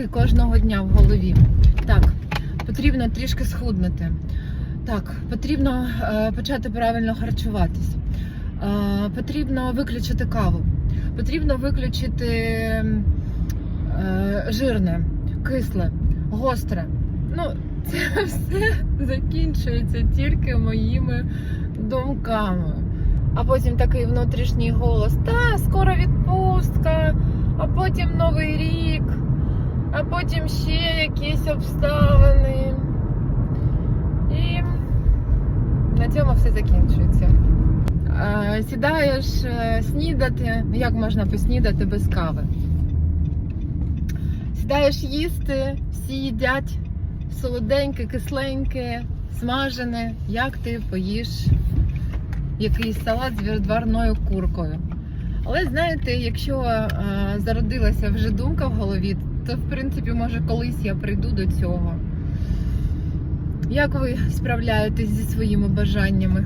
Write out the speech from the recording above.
думки кожного дня в голові. Так, потрібно трішки схуднути. Так, потрібно е, почати правильно харчуватись. Е, потрібно виключити каву. Потрібно виключити е, жирне, кисле, гостре. Ну, це все закінчується тільки моїми думками. А потім такий внутрішній голос: та, скоро відпустка, а потім новий рік, а потім ще якісь обставини. І на цьому все закінчується. Сідаєш е, снідати. Як можна поснідати без кави? Сідаєш їсти, всі їдять солоденьке, кисленьке, смажене. Як ти поїш якийсь салат з відварною куркою? Але знаєте, якщо е, зародилася вже думка в голові, то в принципі, може, колись я прийду до цього. Як ви справляєтесь зі своїми бажаннями?